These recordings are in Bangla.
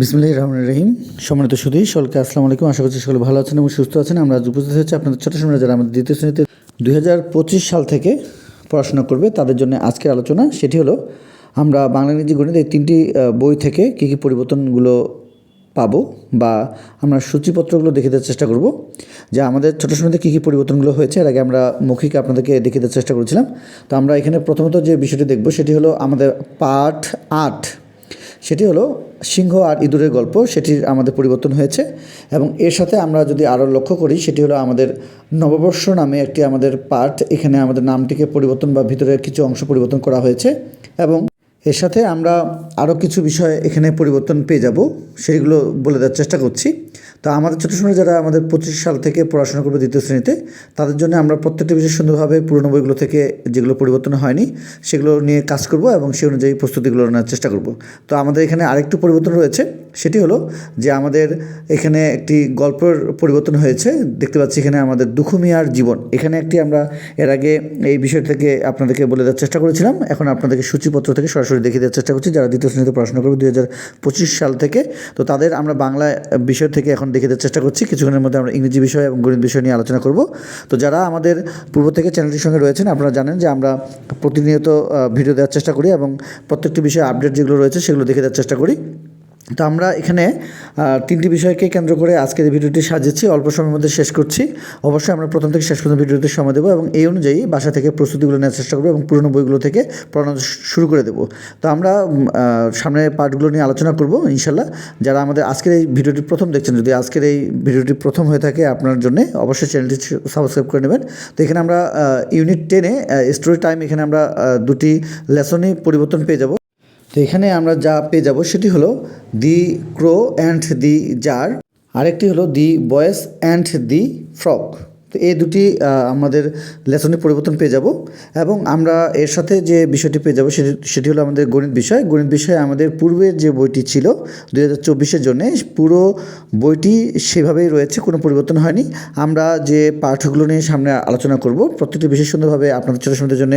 বিসমুল্লাহ রহমান রহিম। সম্মানিত সুদী সকলকে আসসালামু আলাইকুম। আশা করছি সকলে ভালো আছেন এবং সুস্থ আছেন। আমরা আজ উপস্থিত হচ্ছে আপনাদের ছোটো সময় যারা আমাদের দ্বিতীয় শ্রেণীতে দুই হাজার পঁচিশ সাল থেকে পড়াশোনা করবে, তাদের জন্য আজকের আলোচনা সেটি হলো, আমরা বাংলা ইংরেজি গণিত এই তিনটি বই থেকে কী কী পরিবর্তনগুলো পাবো বা আমরা সূচিপত্রগুলো দেখে দেওয়ার চেষ্টা করব। যে আমাদের ছোটো সময়তে কী কী পরিবর্তনগুলো হয়েছে, এর আগে আমরা মৌখিক আপনাদেরকে দেখিয়ে দেওয়ার চেষ্টা করেছিলাম। তো আমরা এখানে প্রথমত যে বিষয়টি দেখব, সেটি হলো আমাদের পাঠ আট। সেটি হলো সিংহ আর ইঁদুরের গল্প, সেটির আমাদের পরিবর্তন হয়েছে এবং এর সাথে আমরা যদি আরও লক্ষ্য করি, সেটি হলো আমাদের নববর্ষ নামে একটি আমাদের পার্ট এখানে আমাদের নামটিকে পরিবর্তন বা ভিতরের কিছু অংশ পরিবর্তন করা হয়েছে এবং এর সাথে আমরা আরও কিছু বিষয় এখানে পরিবর্তন পেয়ে যাব, সেইগুলো বলে দেওয়ার চেষ্টা করছি। তো আমাদের ছোটো সময় যারা আমাদের পঁচিশ সাল থেকে পড়াশোনা করবে দ্বিতীয় শ্রেণীতে, তাদের জন্য আমরা প্রত্যেকটি বিষয় সুন্দরভাবে পুরনো বইগুলো থেকে যেগুলো পরিবর্তন হয়নি, সেগুলো নিয়ে কাজ করব এবং সেই অনুযায়ী প্রস্তুতিগুলো নেওয়ার চেষ্টা করব। তো আমাদের এখানে আরেকটু পরিবর্তন রয়েছে। সেটি হলো যে আমাদের এখানে একটি গল্পের পরিবর্তন হয়েছে। দেখতে পাচ্ছি এখানে আমাদের দুখুমিয়ার জীবন। এখানে একটি আমরা এর আগে এই বিষয় থেকে আপনাদেরকে বলে দেওয়ার চেষ্টা করেছিলাম। এখন আপনাদেরকে সূচিপত্র থেকে সরাসরি দেখিয়ে দেওয়ার চেষ্টা করছি। যারা দ্বিতীয় শ্রেণীতে পড়াশোনা করবে দুই হাজার পঁচিশ সাল থেকে, তো তাদের আমরা বাংলা বিষয় থেকে এখন দেখে দেওয়ার চেষ্টা করছি। কিছুক্ষণের মধ্যে আমরা ইংরেজি বিষয় এবং গণিত বিষয় নিয়ে আলোচনা করব। তো যারা আমাদের পূর্ব থেকে চ্যানেলটির সঙ্গে রয়েছেন, আপনারা জানেন যে আমরা প্রতিনিয়ত ভিডিও দেওয়ার চেষ্টা করি এবং প্রত্যেকটি বিষয়ে আপডেট যেগুলো রয়েছে সেগুলো দেখে দেওয়ার চেষ্টা করি। তো আমরা এখানে তিনটি বিষয়কে কেন্দ্র করে আজকের এই ভিডিওটি সাজিয়েছি, অল্প সময়ের মধ্যে শেষ করছি। অবশ্যই আমরা প্রথম থেকে শেষ পর্যন্ত ভিডিওতে সময় দেবো এবং এই অনুযায়ী বাসা থেকে প্রস্তুতিগুলো নেওয়ার চেষ্টা করব এবং পুরনো বইগুলো থেকে পড়ানো শুরু করে দেবো। তো আমরা সামনের পার্টগুলো নিয়ে আলোচনা করব, ইনশাল্লাহ। যারা আমাদের আজকের এই ভিডিওটি প্রথম দেখছেন, যদি আজকের এই ভিডিওটি প্রথম হয়ে থাকে আপনার জন্য, অবশ্যই চ্যানেলটি সাবস্ক্রাইব করে নেবেন। তো এখানে আমরা ইউনিট টেনে স্টোরি টাইম এখানে আমরা দুটি লেসনই পরিবর্তন পেয়ে যাব। তো এখানে আমরা যা পেয়ে যাব সেটি হলো দি ক্রো অ্যান্ড দি জার। আরেকটি হলো দি বয়েস অ্যান্ড দি ফ্রক। তো এই দুটি আমাদের লেসনে পরিবর্তন পেয়ে যাব এবং আমরা এর সাথে যে বিষয়টি পেয়ে যাব সেটি সেটি হলো আমাদের গণিত বিষয়। গণিত বিষয়ে আমাদের পূর্বের যে বইটি ছিল দুই হাজার চব্বিশের জন্যে, পুরো বইটি সেভাবেই রয়েছে, কোনো পরিবর্তন হয়নি। আমরা যে পাঠগুলো নিয়ে সামনে আলোচনা করব, প্রত্যেকটি বিশেষ সুন্দরভাবে আপনাদের ছোটো সময়ের জন্য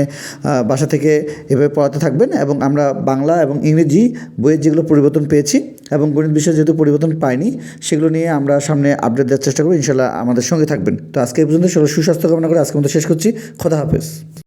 বাসা থেকে এভাবে পড়াতে থাকবেন এবং আমরা বাংলা এবং ইংরেজি বইয়ের যেগুলো পরিবর্তন পেয়েছি এবং গণিত বিষয়ে যেহেতু পরিবর্তন পাইনি, সেগুলো নিয়ে আমরা সামনে আপডেট দেওয়ার চেষ্টা করি ইনশাল্লাহ আমাদের সঙ্গে থাকবেন। তো আজকে এই পর্যন্ত সুস্বাস্থ্য কামনা করে আজকে মতো শেষ করছি। খোদা হাফেজ।